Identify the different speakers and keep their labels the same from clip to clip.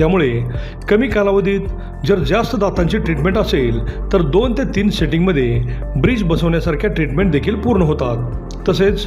Speaker 1: त्यामुळे कमी कालावधीत जर जास्त दातांची ट्रीटमेंट असेल तर दोन ते तीन सेटिंगमध्ये ब्रिज बसवण्यासारख्या ट्रीटमेंट देखील पूर्ण होतात. तसेच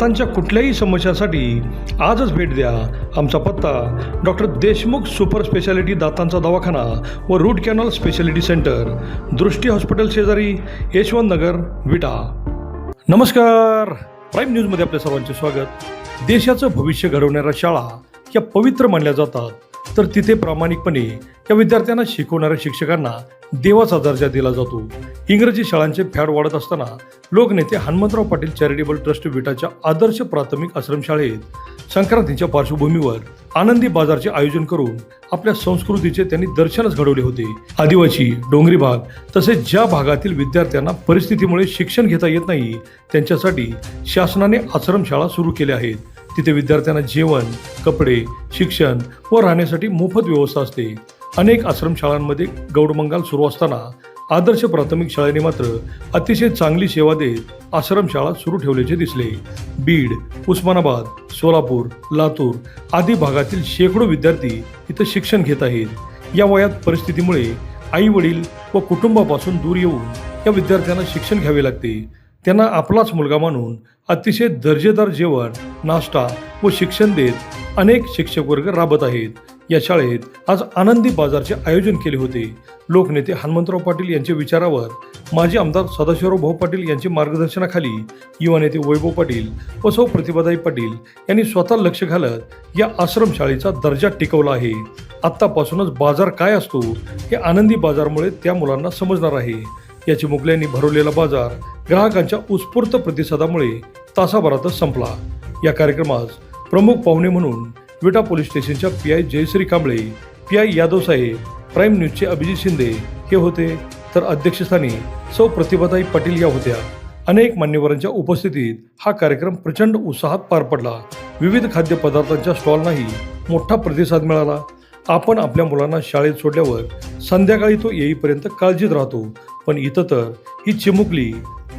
Speaker 1: दातांच्या कुठल्याही समस्यासाठी आजच भेट द्या आमचा पत्ता डॉक्टर देशमुख सुपर स्पेशालिटी दातांचा दवाखाना व root canal speciality centre Drishti hospital शेजारी यशवंत नगर विटा. नमस्कार. प्राईम न्यूजमध्ये आपल्या सर्वांचे स्वागत. देशाचं भविष्य घडवणाऱ्या शाळा या पवित्र मानल्या जातात. तर तिथे प्रामाणिकपणे त्या विद्यार्थ्यांना शिकवणाऱ्या शिक्षकांना देवाचा दर्जा दिला जातो. इंग्रजी शाळांचे फॅड वाढत असताना लोकनेते हनुमंतराव पाटील चॅरिटेबल ट्रस्ट विटाच्या आदर्श प्राथमिक आश्रमशाळेत संक्रांतीच्या पार्श्वभूमीवर आनंदी बाजारचे आयोजन करून आपल्या संस्कृतीचे त्यांनी दर्शनच घडवले होते. आदिवासी डोंगरी भाग तसेच ज्या भागातील विद्यार्थ्यांना परिस्थितीमुळे शिक्षण घेता येत नाही त्यांच्यासाठी शासनाने आश्रमशाळा सुरू केल्या आहेत. तिथे विद्यार्थ्यांना जेवण कपडे शिक्षण व राहण्यासाठी मोफत व्यवस्था असते. अनेक आश्रमशाळांमध्ये गौडमंगाल सुरू असताना आदर्श प्राथमिक शाळेने मात्र अतिशय चांगली सेवा देत आश्रमशाळा सुरू ठेवल्याचे दिसले. बीड उस्मानाबाद सोलापूर लातूर आदी भागातील शेकडो विद्यार्थी इथं शिक्षण घेत आहेत. या वयात परिस्थितीमुळे आई वडील व कुटुंबापासून दूर येऊन या विद्यार्थ्यांना शिक्षण घ्यावे लागते. त्यांना आपलाच मुलगा मानून अतिशय दर्जेदार जेवण नाश्ता व शिक्षण देत अनेक शिक्षक वर्ग राबत आहेत. या शाळेत आज आनंदी बाजारचे आयोजन केले होते. लोकनेते हनुमंतराव पाटील यांच्या विचारावर माजी आमदार सदाशिवराव भाऊ पाटील यांच्या मार्गदर्शनाखाली युवा नेते वैभव पाटील व सौ प्रतिभाताई पाटील यांनी स्वतः लक्ष घालत या आश्रमशाळेचा दर्जा टिकवला आहे. आत्तापासूनच बाजार काय असतो हे आनंदी बाजारमुळे त्या मुलांना समजणार आहे. या चिमुकल्यांनी भरवलेला बाजार ग्राहकांच्या उत्स्फूर्त प्रतिसादामुळे तासाभरातच संपला. या कार्यक्रमास प्रमुख पाहुणे म्हणून विटा पोलीस स्टेशनच्या P I Jayashree Kamble P I Yadav Saheb prime न्यूजचे अभिजित शिंदे हे होते. तर अध्यक्षस्थानी सौ प्रतिभाताई पाटील या होत्या. अनेक मान्यवरांच्या उपस्थितीत हा कार्यक्रम प्रचंड उत्साहात पार पडला. विविध खाद्यपदार्थांच्या स्टॉलनाही मोठा प्रतिसाद मिळाला. आपण आपल्या मुलांना शाळेत सोडल्यावर संध्याकाळी तो येईपर्यंत काळजीत राहतो. पण इथं तर ही चिमुकली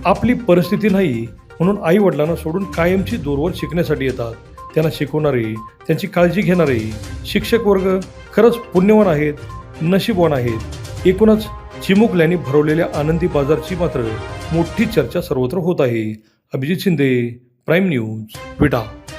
Speaker 1: आपली परिस्थिती नाही म्हणून आई वडिलांना सोडून कायमची दूरवर शिकण्यासाठी येतात. त्यांना शिकवणारे त्यांची काळजी घेणारे शिक्षक वर्ग खरंच पुण्यवान आहेत नशीबवान आहेत. एकूणच चिमुकल्याने भरवलेल्या आनंदी बाजारची मात्र मोठी चर्चा सर्वत्र होत आहे. Abhijit Shinde prime news Vita.